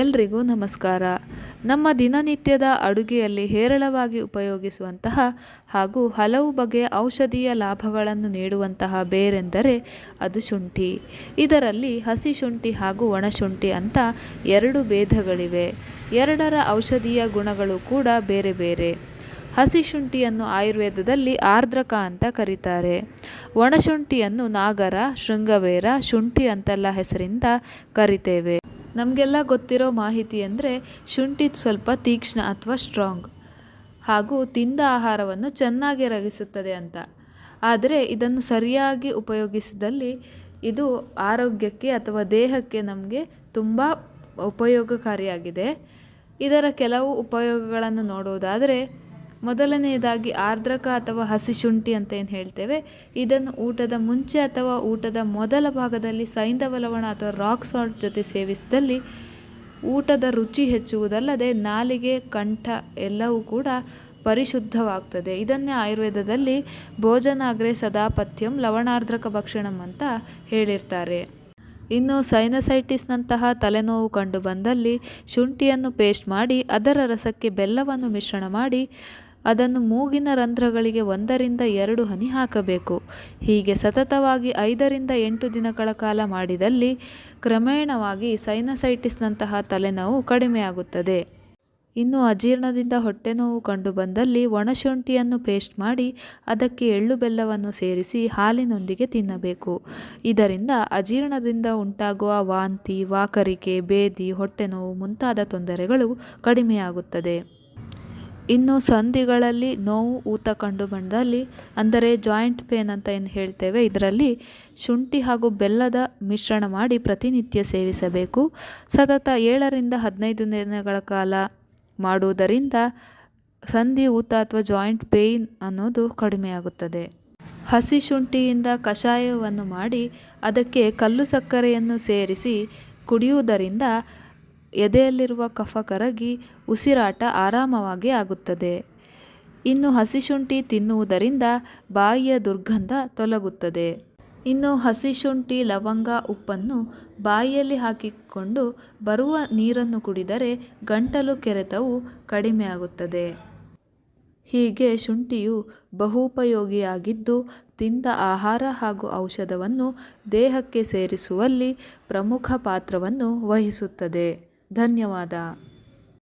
ಎಲ್ರಿಗೂ ನಮಸ್ಕಾರ. ನಮ್ಮ ದಿನನಿತ್ಯದ ಅಡುಗೆಯಲ್ಲಿ ಹೇರಳವಾಗಿ ಉಪಯೋಗಿಸುವಂತಹ ಹಾಗೂ ಹಲವು ಬಗೆಯ ಔಷಧೀಯ ಲಾಭಗಳನ್ನು ನೀಡುವಂತಹ ಬೇರೆಂದರೆ ಅದು ಶುಂಠಿ. ಇದರಲ್ಲಿ ಹಸಿ ಶುಂಠಿ ಹಾಗೂ ಒಣಶುಂಠಿ ಅಂತ ಎರಡು ಭೇದಗಳಿವೆ. ಎರಡರ ಔಷಧೀಯ ಗುಣಗಳು ಕೂಡ ಬೇರೆ ಬೇರೆ. ಹಸಿ ಶುಂಠಿಯನ್ನು ಆಯುರ್ವೇದದಲ್ಲಿ ಆರ್ದ್ರಕ ಅಂತ ಕರೀತಾರೆ. ಒಣಶುಂಠಿಯನ್ನು ನಾಗರ, ಶೃಂಗವೇರ, ಶುಂಠಿ ಅಂತೆಲ್ಲ ಹೆಸರಿಂದ ಕರಿತೇವೆ. ನಮಗೆಲ್ಲ ಗೊತ್ತಿರೋ ಮಾಹಿತಿ ಅಂದರೆ ಶುಂಠಿ ಸ್ವಲ್ಪ ತೀಕ್ಷ್ಣ ಅಥವಾ ಸ್ಟ್ರಾಂಗ್. ಹಾಗೂ ತಿಂದ ಆಹಾರವನ್ನು ಚೆನ್ನಾಗಿ ರಗಿಸುತ್ತದೆ ಅಂತ. ಆದರೆ ಇದನ್ನು ಸರಿಯಾಗಿ ಉಪಯೋಗಿಸಿದಲ್ಲಿ ಇದು ಆರೋಗ್ಯಕ್ಕೆ ಅಥವಾ ದೇಹಕ್ಕೆ ನಮಗೆ ತುಂಬ ಉಪಯೋಗಕಾರಿಯಾಗಿದೆ. ಇದರ ಕೆಲವು ಉಪಯೋಗಗಳನ್ನು ನೋಡುವುದಾದರೆ ಮೊದಲನೆಯದಾಗಿ ಆರ್ದ್ರಕ ಅಥವಾ ಹಸಿ ಶುಂಠಿ ಅಂತ ಏನು ಹೇಳ್ತೇವೆ? ಇದನ್ನು ಊಟದ ಮುಂಚೆ ಅಥವಾ ಊಟದ ಮೊದಲ ಭಾಗದಲ್ಲಿ ಸೈಂಧವ ಲವಣ ಅಥವಾ ರಾಕ್ ಸಾಲ್ಟ್ ಜೊತೆ ಸೇವಿಸಿದಲ್ಲಿ ಊಟದ ರುಚಿ ಹೆಚ್ಚುವುದಲ್ಲದೆ ನಾಲಿಗೆ, ಕಂಠ ಎಲ್ಲವೂ ಕೂಡ ಪರಿಶುದ್ಧವಾಗ್ತದೆ. ಇದನ್ನೇ ಆಯುರ್ವೇದದಲ್ಲಿ ಭೋಜನಾಗ್ರೆ ಸದಾಪಥ್ಯಂ ಲವಣಾರ್ದ್ರಕ ಭಕ್ಷಣಂ ಅಂತ ಹೇಳಿರ್ತಾರೆ. ಇನ್ನು ಸೈನಸೈಟಿಸ್ನಂತಹ ತಲೆನೋವು ಕಂಡು ಬಂದಲ್ಲಿ ಶುಂಠಿಯನ್ನು ಪೇಸ್ಟ್ ಮಾಡಿ ಅದರ ರಸಕ್ಕೆ ಬೆಲ್ಲವನ್ನು ಮಿಶ್ರಣ ಮಾಡಿ ಅದನ್ನು ಮೂಗಿನ ರಂಧ್ರಗಳಿಗೆ ಒಂದರಿಂದ ಎರಡು ಹನಿ ಹಾಕಬೇಕು. ಹೀಗೆ ಸತತವಾಗಿ ಐದರಿಂದ ಎಂಟು ದಿನಗಳ ಕಾಲ ಮಾಡಿದಲ್ಲಿ ಕ್ರಮೇಣವಾಗಿ ಸೈನಸೈಟಿಸ್ನಂತಹ ತಲೆನೋವು ಕಡಿಮೆಯಾಗುತ್ತದೆ. ಇನ್ನು ಅಜೀರ್ಣದಿಂದ ಹೊಟ್ಟೆನೋವು ಕಂಡುಬಂದಲ್ಲಿ ಒಣಶುಂಠಿಯನ್ನು ಪೇಸ್ಟ್ ಮಾಡಿ ಅದಕ್ಕೆ ಎಳ್ಳು ಬೆಲ್ಲವನ್ನು ಸೇರಿಸಿ ಹಾಲಿನೊಂದಿಗೆ ತಿನ್ನಬೇಕು. ಇದರಿಂದ ಅಜೀರ್ಣದಿಂದ ಉಂಟಾಗುವ ವಾಂತಿ, ವಾಕರಿಕೆ, ಬೇದಿ, ಹೊಟ್ಟೆನೋವು ಮುಂತಾದ ತೊಂದರೆಗಳು ಕಡಿಮೆಯಾಗುತ್ತದೆ. ಇನ್ನು ಸಂಧಿಗಳಲ್ಲಿ ನೋವು, ಊತ ಕಂಡು ಬಂದಲ್ಲಿ, ಅಂದರೆ ಜಾಯಿಂಟ್ ಪೇನ್ ಅಂತ ಏನು ಹೇಳ್ತೇವೆ, ಇದರಲ್ಲಿ ಶುಂಠಿ ಹಾಗೂ ಬೆಲ್ಲದ ಮಿಶ್ರಣ ಮಾಡಿ ಪ್ರತಿನಿತ್ಯ ಸೇವಿಸಬೇಕು. ಸತತ ಏಳರಿಂದ ಹದಿನೈದು ದಿನಗಳ ಕಾಲ ಮಾಡುವುದರಿಂದ ಸಂಧಿ, ಊತ ಅಥವಾ ಜಾಯಿಂಟ್ ಪೇಯ್ನ್ ಅನ್ನೋದು ಕಡಿಮೆಯಾಗುತ್ತದೆ. ಹಸಿ ಶುಂಠಿಯಿಂದ ಕಷಾಯವನ್ನು ಮಾಡಿ ಅದಕ್ಕೆ ಕಲ್ಲು ಸಕ್ಕರೆಯನ್ನು ಸೇರಿಸಿ ಕುಡಿಯುವುದರಿಂದ ಎದೆಯಲ್ಲಿರುವ ಕಫ ಕರಗಿ ಉಸಿರಾಟ ಆರಾಮವಾಗಿ ಆಗುತ್ತದೆ. ಇನ್ನು ಹಸಿಶುಂಠಿ ತಿನ್ನುವುದರಿಂದ ಬಾಯಿಯ ದುರ್ಗಂಧ ತೊಲಗುತ್ತದೆ. ಇನ್ನು ಹಸಿಶುಂಠಿ ಲವಂಗ ಉಪ್ಪನ್ನು ಬಾಯಿಯಲ್ಲಿ ಹಾಕಿಕೊಂಡು ಬರುವ ನೀರನ್ನು ಕುಡಿದರೆ ಗಂಟಲು ಕೆರೆತವು ಕಡಿಮೆಯಾಗುತ್ತದೆ. ಹೀಗೆ ಶುಂಠಿಯು ಬಹುಪಯೋಗಿಯಾಗಿದ್ದು ತಿಂದ ಆಹಾರ ಹಾಗೂ ಔಷಧವನ್ನು ದೇಹಕ್ಕೆ ಸೇರಿಸುವಲ್ಲಿ ಪ್ರಮುಖ ಪಾತ್ರವನ್ನು ವಹಿಸುತ್ತದೆ. ಧನ್ಯವಾದ.